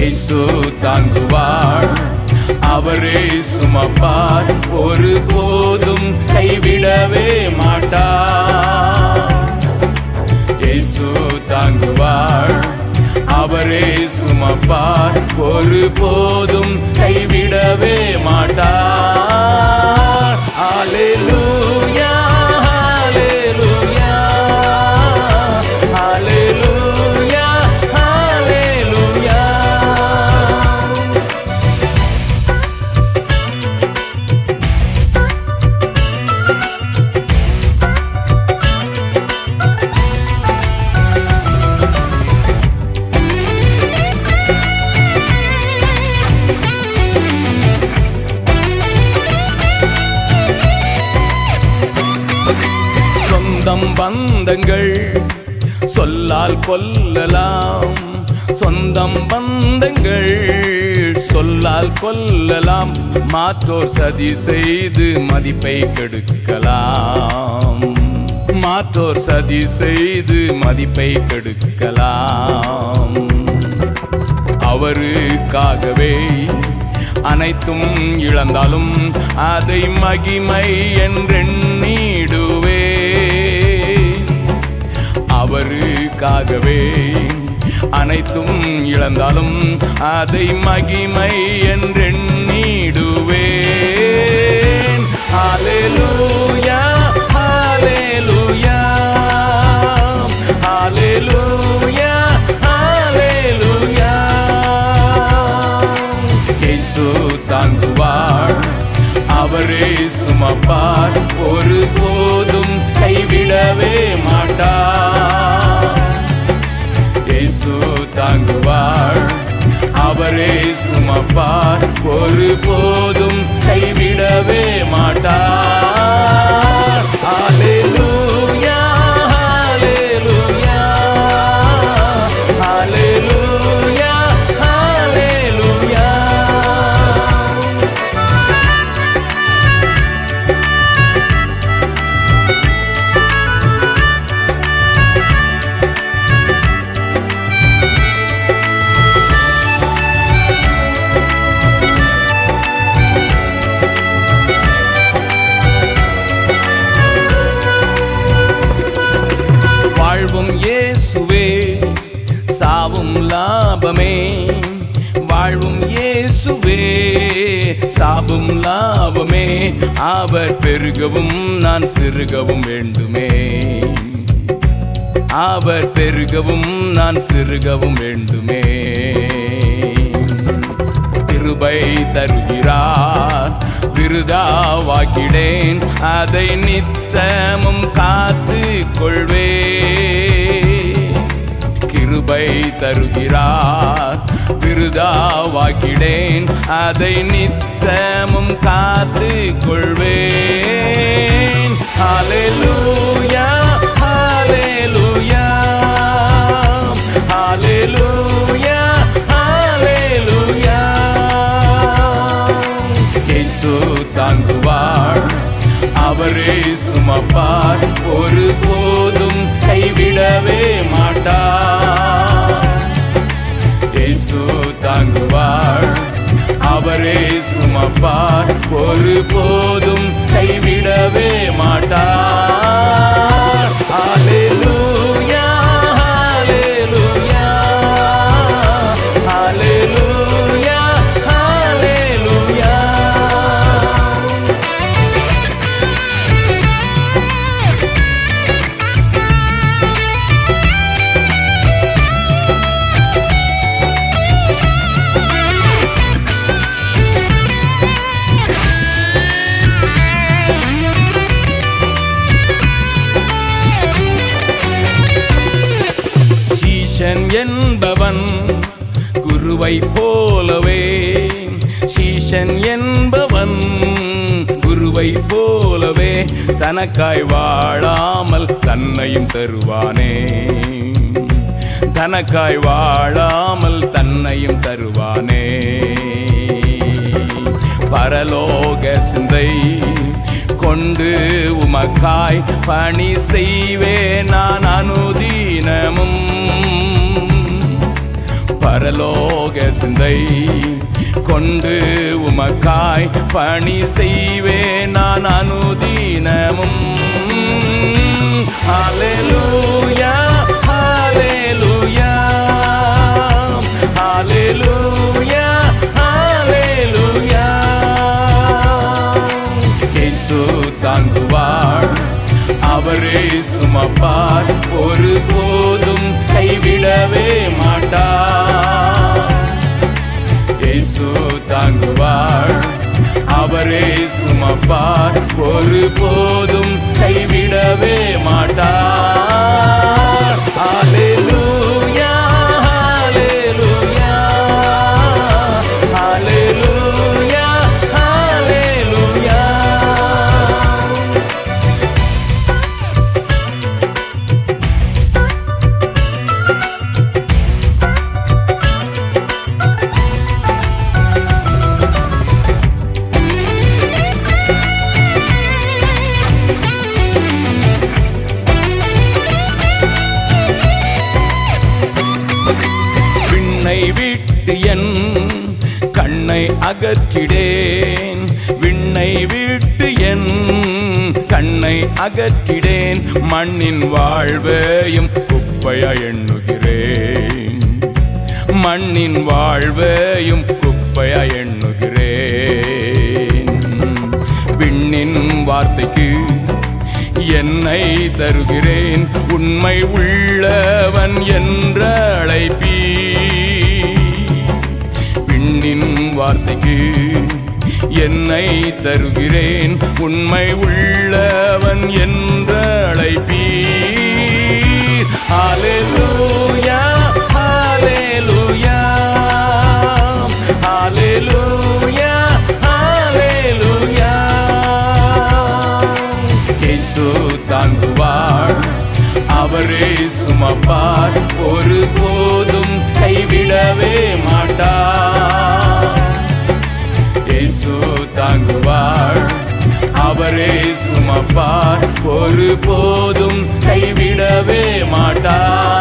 இயேசு தாங்குவார். அவரே சுமப்பார். ஒரு போதும் கைவிடவே மாட்டார். இயேசு தாங்குவார். அவரே சுமப்பார். ஒரு போதும் கைவிடவே மாட்டார். சொந்தம் பந்தங்கள். சொல்லால் கொல்லலாம். சொந்தம் பந்தங்கள். சொல்லால் கொல்லலாம். மாற்றோர் சதி செய்து மதிப்பை கெடுக்கலாம். மாற்றோர் சதி செய்து மதிப்பை கெடுக்கலாம். அவருக்காகவே அனைத்தும் இழந்தாலும் அதை மகிமை என்றெண்ணிடுவே அவருக்காகவே அனைத்தும் இழந்தாலும் அதை மகிமை என்றெண்ணிடுவேன். ஹalleluya அவரே சுமப்பார் ஒரு போதும் கைவிடவே மாட்டார். சாபும் லாபமே. அவர் பெருகவும் நான் சிறுகவும் வேண்டுமே. அவர் பெருகவும் நான் சிறுகவும் வேண்டுமே. கிருபை தருகிறார் விருதாவாக்கிடேன் அதை நித்தமும் காத்து கொள்வே. கிருபை தருகிறார் விருதாவாக்கிடேன் அதை நித்தமும் காத்து கொள்வேன் ஹாலேலூயா ஹாலேலூயா ஹாலேலூயா ஹாலேலூயா இயேசு தாங்குவார் அவரே சுமப்பார் ஒரு போதும் கைவிடவே மாட்டார் இயேசு தாங்குவார். அவரே சுமப்பார். ஒரு போதும் கைவிடவே மாட்டார். ஹalleluya. குருவை போலவே சீஷன் என்பவன் குருவை போலவே தனக்காய் வாழாமல் தன்னையும் தருவானே. தனக்காய் வாழாமல் தன்னையும் தருவானே. பரலோக சிந்தை கொண்டு உமக்காய் பணி செய்வே நான் அனுதீனமும் பரலோக சிந்தை கொண்டு உமக்காய் பணி செய்வேன் நான் அனுதீனமும். ஹalleluya ஹalleluya ஹalleluya ஹalleluya. இயேசு தாங்குவார் அவரே சுமப்பார் ஒரு சுமப்பார் ஒரு போதும் கைவிடவே மாட்டார். கண்ணை அகற்றிடேன். மண்ணின் வாழ்வையும் குப்பையா எண்ணுகிறேன். மண்ணின் வாழ்வையும் குப்பையா எண்ணுகிறேன். விண்ணின் வார்த்தைக்கு என்னை தருகிறேன். உண்மை உள்ளவன் என்ற அழைப்பீ விண்ணின் வார்த்தைக்கு என்னை தருகிறேன். உண்மை உள்ளவன் என்ற அழைப்பீர் ஹalleluya ஹalleluya. ஹalleluya ஹalleluya. இயேசு தாங்குவார் அவரே சுமப்பார். ஒரு போதும் கைவிடவே மாட்டார். சுமப்பார் ஒரு போதும் கைவிடவே மாட்டார்.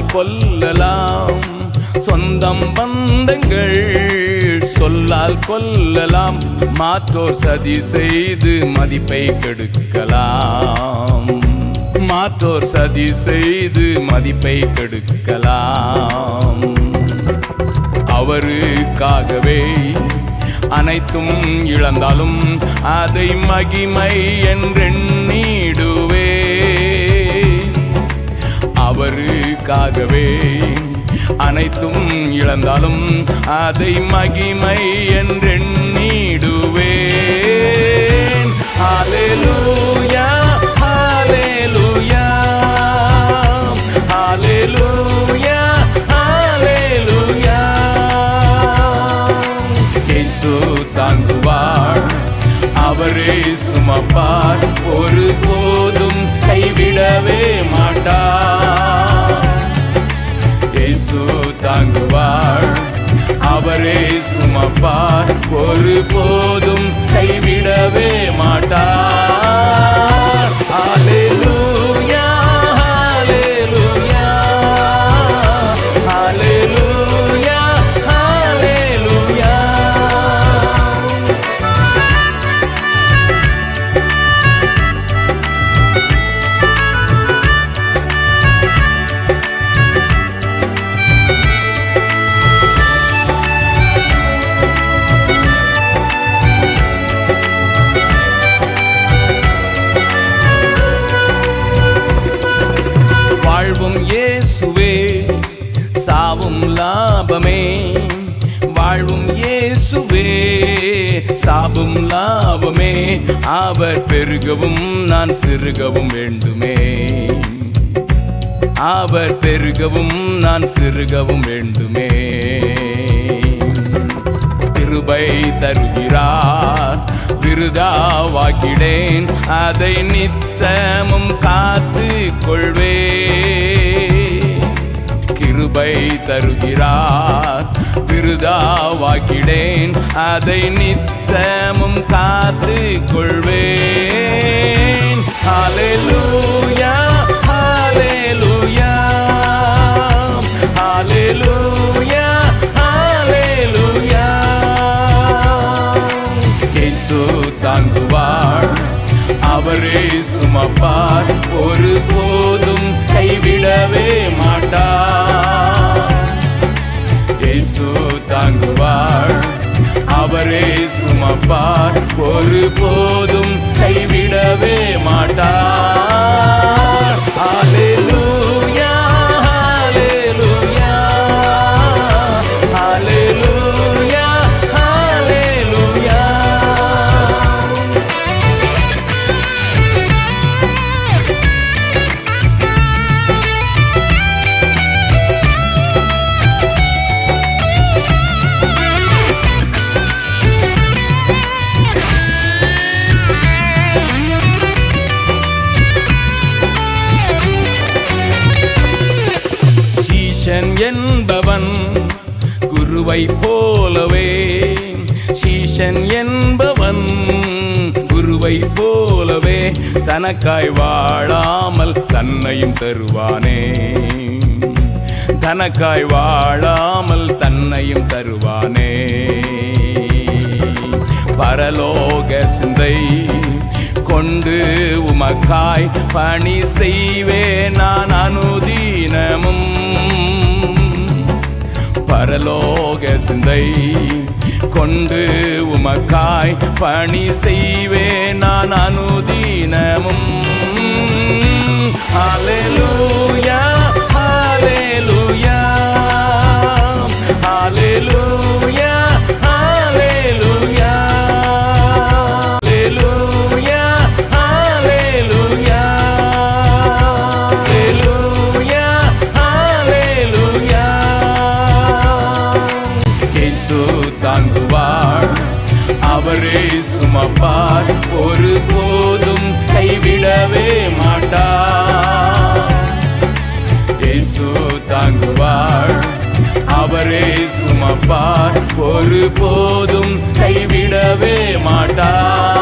சொல்லால் கொல்லலாம். சொந்தம் பந்தங்கள் சொல்லால் கொல்லலாம். மாற்றோர் சதி செய்து மதிப்பை கெடுக்கலாம். மாற்றோர் சதி செய்து மதிப்பை கெடுக்கலாம். அவருக்காகவே அனைத்தும் இழந்தாலும் அதை மகிமை என்றெண்ணிடுவே உனக்காகவே. அனைத்தும் இழந்தாலும் அதை மகிமை என்றெண்ணிடுவேன். ஹalleluya ஹalleluya ஹalleluya ஹalleluya. இயேசு தாங்குவார் அவரே சுமப்பார். ஒரு ஒருபோதும் கைவிடவே மாட்டேன். அவர் பெருகவும் நான் சிறுகவும் வேண்டுமே. அவர் பெருகவும் நான் சிறுகவும் வேண்டுமே. கிருபை தருகிறார் விருதாவாக்கிடேன் அதை நித்தமும் காத்து கொள்வே கிருபை தருகிறார் விருதாவாக்கிடேன். அதை நித்தமும் காத்து கொள்வேன் ஹalleluya ஹalleluya ஹalleluya ஹalleluya. இயேசு தாங்குவார் அவரே சுமப்பார். ஒரு போதும் கைவிடவே மாட்டார். சுமப்பார் ஒரு போதும் கைவிடவே குருவை போலவே. சீஷன் என்பவன் குருவை போலவே. தனக்காய் வாழாமல் தன்னையும் தருவானே. தனக்காய் வாழாமல் தன்னையும் தருவானே. பரலோக சிந்தை கொண்டு உமக்காய் பணி செய்வே நான் அனுதீனமும் பரலோக சிந்தை கொண்டு உமக்காய் பணி செய்வே நான் அனுதீன சுமப்பார் ஒரு போதும் கைவிடவே மாட்டா. இயேசு தாங்குவார் அவரே சுமப்பார் ஒரு போதும் கைவிடவே மாட்டார்